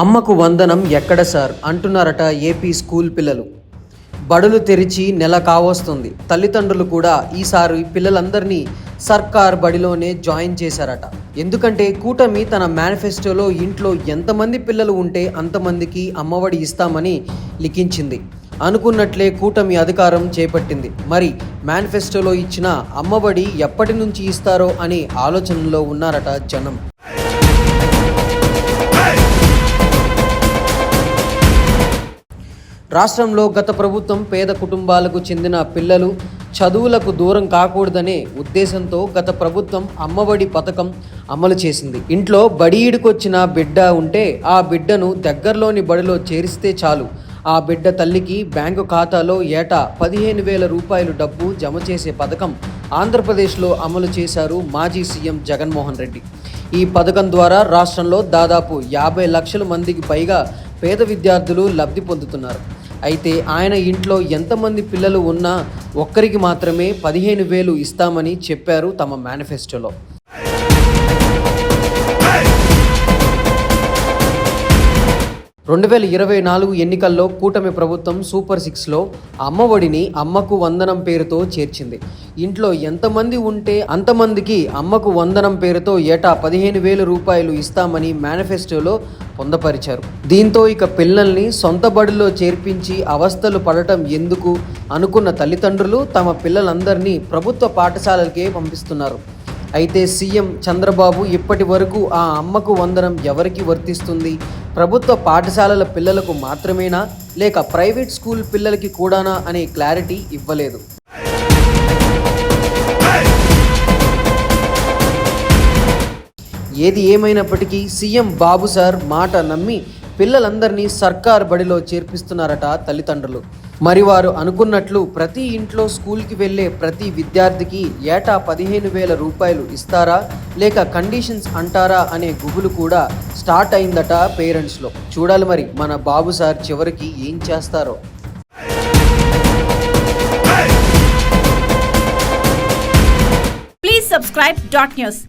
అమ్మకు వందనం ఎక్కడ సార్? అంటున్నారట ఏపీ స్కూల్ పిల్లలు. బడులు తెరిచి నెల కావస్తుంది. తల్లిదండ్రులు కూడా ఈసారి పిల్లలందరినీ సర్కార్ బడిలోనే జాయిన్ చేశారట. ఎందుకంటే కూటమి తన మేనిఫెస్టోలో ఇంట్లో ఎంతమంది పిల్లలు ఉంటే అంతమందికి అమ్మఒడి ఇస్తామని లిఖించింది. అనుకున్నట్లే కూటమి అధికారం చేపట్టింది. మరి మేనిఫెస్టోలో ఇచ్చిన అమ్మఒడి ఎప్పటి నుంచి ఇస్తారో అనే ఆలోచనలో ఉన్నారట జనం. రాష్ట్రంలో గత ప్రభుత్వం పేద కుటుంబాలకు చెందిన పిల్లలు చదువులకు దూరం కాకూడదనే ఉద్దేశంతో గత ప్రభుత్వం అమ్మఒడి పథకం అమలు చేసింది. ఇంట్లో బడిఈడికొచ్చిన బిడ్డ ఉంటే ఆ బిడ్డను దగ్గరలోని బడిలో చేరిస్తే చాలు. ఆ బిడ్డ తల్లికి బ్యాంకు ఖాతాలో ఏటా పదిహేను వేల రూపాయలు డబ్బు జమ చేసే పథకం ఆంధ్రప్రదేశ్లో అమలు చేశారు మాజీ సీఎం జగన్మోహన్ రెడ్డి. ఈ పథకం ద్వారా రాష్ట్రంలో దాదాపు యాభై లక్షల మందికి పైగా పేద విద్యార్థులు లబ్ధి పొందుతున్నారు. అయితే ఆయన ఇంట్లో ఎంతమంది పిల్లలు ఉన్నా ఒక్కరికి మాత్రమే పదిహేను వేలు ఇస్తామని చెప్పారు తమ మేనిఫెస్టోలో. రెండు వేల ఇరవై నాలుగు ఎన్నికల్లో కూటమి ప్రభుత్వం సూపర్ సిక్స్లో అమ్మఒడిని అమ్మకు వందనం పేరుతో చేర్చింది. ఇంట్లో ఎంతమంది ఉంటే అంతమందికి అమ్మకు వందనం పేరుతో ఏటా పదిహేను వేల రూపాయలు ఇస్తామని మేనిఫెస్టోలో పొందపరిచారు. దీంతో ఇక పిల్లల్ని సొంత బడిలో చేర్పించి అవస్థలు పడటం ఎందుకు అనుకున్న తల్లిదండ్రులు తమ పిల్లలందరినీ ప్రభుత్వ పాఠశాలలకే పంపిస్తున్నారు. అయితే సీఎం చంద్రబాబు ఇప్పటి వరకు ఆ అమ్మకు వందనం ఎవరికి వర్తిస్తుంది? ప్రభుత్వ పాఠశాలల పిల్లలకు మాత్రమేనా? లేక ప్రైవేట్ స్కూల్ పిల్లలకి కూడానా అనే క్లారిటీ ఇవ్వలేదు. ఏది ఏమైనప్పటికీ సీఎం బాబు సార్ మాట నమ్మి పిల్లలందరినీ సర్కార్ బడిలో చేర్పిస్తున్నారట తల్లిదండ్రులు. మరి వారు అనుకున్నట్లు ప్రతి ఇంట్లో స్కూల్కి వెళ్ళే ప్రతి విద్యార్థికి ఏటా పదిహేను వేల రూపాయలు ఇస్తారా లేక కండిషన్స్ అంటారా అనే గుబులు కూడా స్టార్ట్ అయిందట పేరెంట్స్లో. చూడాలి మరి మన బాబు సార్ చివరికి ఏం చేస్తారో. Please subscribe dot news